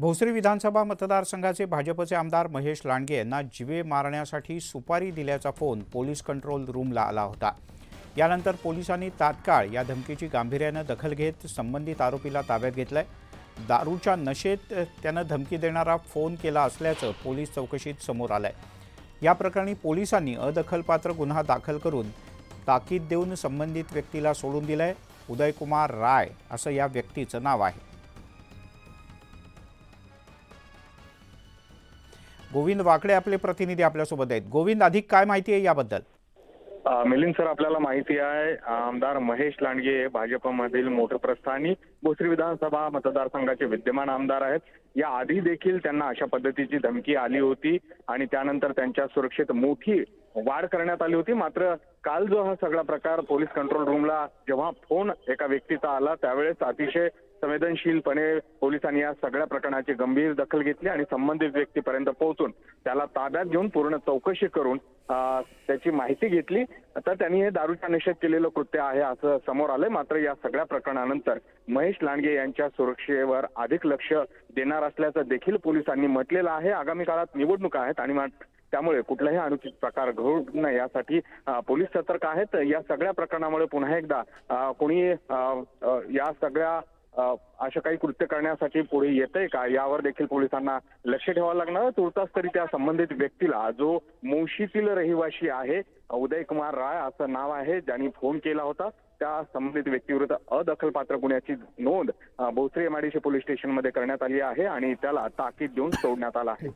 भोसरी विधानसभा मतदारसंघाचे भाजपचे आमदार महेश लांडगे यांना जिवे मारण्यासाठी सुपारी दिल्याचा फोन पोलीस कंट्रोल रूमला आला होता. यानंतर पोलिसांनी तात्काळ या धमकीची गांभीर्यानं दखल घेत संबंधित आरोपीला ताब्यात घेतलाय. दारूच्या नशेत त्यानं धमकी देणारा फोन केला असल्याचं पोलीस चौकशीत समोर आलंय. या प्रकरणी पोलिसांनी अदखलपात्र गुन्हा दाखल करून ताकीद देऊन संबंधित व्यक्तीला सोडून दिलंय. उदयकुमार राय असं या व्यक्तीचं नाव आहे. गोविंद वाकडे आपले प्रतिनिधी आपल्यासोबत आहेत. गोविंद अधिक काय माहिती आहे याबद्दल? मिलिंद सर आपल्याला माहिती आहे आमदार महेश लांडगे हे भाजपमधील मोठं प्रस्थानी भोसरी विधानसभा मतदारसंघाचे विद्यमान आमदार आहेत. या आधी देखील त्यांना अशा पद्धतीची धमकी आली होती आणि त्यानंतर त्यांच्या सुरक्षेत मोठी वाढ करण्यात आली होती. मात्र काल जो हा सगळा प्रकार पोलीस कंट्रोल रूमला जेव्हा फोन एका व्यक्तीचा आला त्यावेळेस अतिशय संवेदनशीलपणे पोलिसांनी या सगळ्या प्रकरणाची गंभीर दखल घेतली आणि संबंधित व्यक्तीपर्यंत पोहोचून त्याला ताब्यात घेऊन पूर्ण चौकशी करून त्याची माहिती घेतली. तर त्यांनी हे दारूचा निषेध केलेलं कृत्य आहे असं समोर आलंय. मात्र या सगळ्या प्रकरणानंतर महेश लांडगे यांच्या सुरक्षेवर अधिक लक्ष देणार असल्याचं देखील पोलिसांनी म्हटलेलं आहे. आगामी काळात निवडणुका आहेत आणि त्यामुळे कुठलाही अनुचित प्रकार घडू नये यासाठी पोलीस सतर्क आहेत. या सगळ्या प्रकरणामुळे पुन्हा एकदा कोणी या सगळ्या अशा काही कृत्य करण्यासाठी पुढे येतंय का? यावर देखील पोलिसांना लक्ष ठेवावं लागणार. तुर्तास तरी त्या संबंधित व्यक्तीला जो मुळशीतील रहिवाशी आहे उदय कुमार राय असं नाव आहे ज्यांनी फोन केला होता त्या संबंधित व्यक्तीविरुद्ध अदखलपात्र गुन्ह्याची नोंद भोसरी एमआयडीसी पोलीस स्टेशनमध्ये करण्यात आली आहे आणि त्याला ताकीद देऊन सोडण्यात आला आहे.